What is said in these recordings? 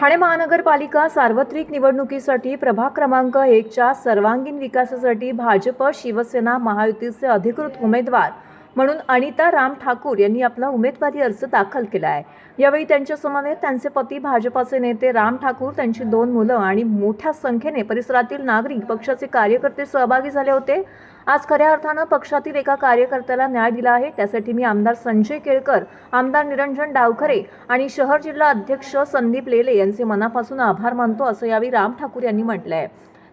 ठाणे महानगरपालिका सार्वत्रिक निवडणुकीसाठी प्रभाग क्रमांक एकच्या सर्वांगीण विकासासाठी भाजप शिवसेना महायुतीचे अधिकृत उमेदवार म्हणून अनिता राम ठाकूर यांनी आपला उमेदवारी अर्ज दाखल केला आहे. यावेळी त्यांच्या समवेत त्यांचे पती भाजपाचे नेते राम ठाकूर त्यांची दोन मुलं आणि मोठ्या संख्येने परिसरातील नागरिक पक्षाचे कार्यकर्ते सहभागी झाले होते. आज खऱ्या अर्थानं पक्षातील एका कार्यकर्त्याला न्याय दिला आहे. त्यासाठी मी आमदार संजय केळकर आमदार निरंजन डावखरे आणि शहर जिल्हा अध्यक्ष संदीप लेले यांचे मनापासून आभार मानतो असं यावेळी राम ठाकूर यांनी म्हटलं आहे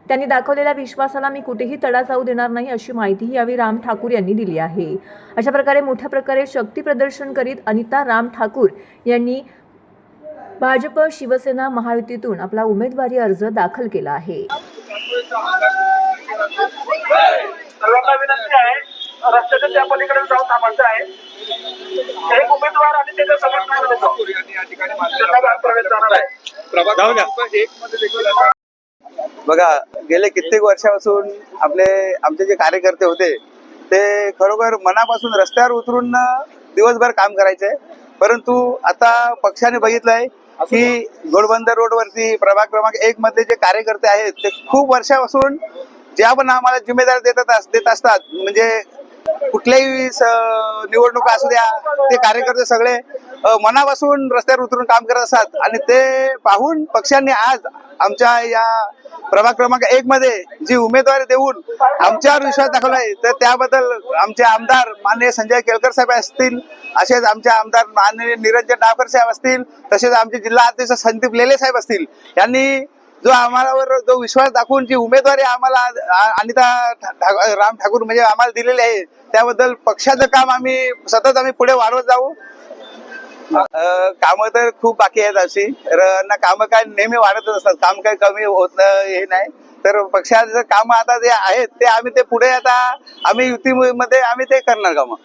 त्यांनी दाखवलेल्या विश्वासाला मी कुठेही तडा जाऊ देणार नाही अशी माहितीही यावेळी राम ठाकूर यांनी दिली आहे. अशा प्रकारे मोठ्या प्रकारे शक्ती प्रदर्शन करीत अनिता राम ठाकूर यांनी भाजप शिवसेना महायुतीतून आपला उमेदवारी अर्ज दाखल केला आहे. सर्वांना विनंती आहे रस्त्याच्या त्या पलीकडे जाऊन थांबायचं आहे. एक उमेदवार आणि त्याच्या समर्थनामध्ये प्रवेश जाणार आहे बघा गेले कित्येक वर्षापासून आपले आमचे जे कार्यकर्ते होते ते खरोखर मनापासून रस्त्यावर उतरून दिवसभर काम करायचे. परंतु आता पक्षाने बघितलंय की घोडबंदर रोडवरती प्रभाग क्रमांक एक मधले जे कार्यकर्ते आहेत ते खूप वर्षापासून ज्या पण आम्हाला जिम्मेदार देतात अस- देत असतात म्हणजे कुठल्याही निवडणुका असू द्या ते कार्यकर्ते सगळे मनापासून रस्त्यावर उतरून काम करत असतात. आणि ते पाहून पक्षांनी आज आमच्या या प्रभाग क्रमांक एक मध्ये जी उमेदवारी देऊन आमच्यावर विश्वास दाखवला आहे तर त्याबद्दल आमचे आमदार माननीय संजय केळकर साहेब असतील असेच आमचे आमदार माननीय निरंजन डावकर साहेब असतील तसेच आमचे जिल्हा अध्यक्ष संदीप लेले साहेब असतील. यांनी जो आम्हालावर जो विश्वास दाखवून जी उमेदवारी आम्हाला अनिता राम ठाकूर म्हणजे आम्हाला दिलेली आहे त्याबद्दल पक्षाचं काम आम्ही सतत आम्ही पुढे वाढवत जाऊ. काम तर खूप बाकी आहेत अशी. र- ना कामं काय नेहमी वाढतच असतात. काम काही कमी होत हे नाही. तर पक्षाचं काम आता जे आहेत ते आम्ही ते पुढे आता आम्ही युतीमध्ये आम्ही ते करणार कामं.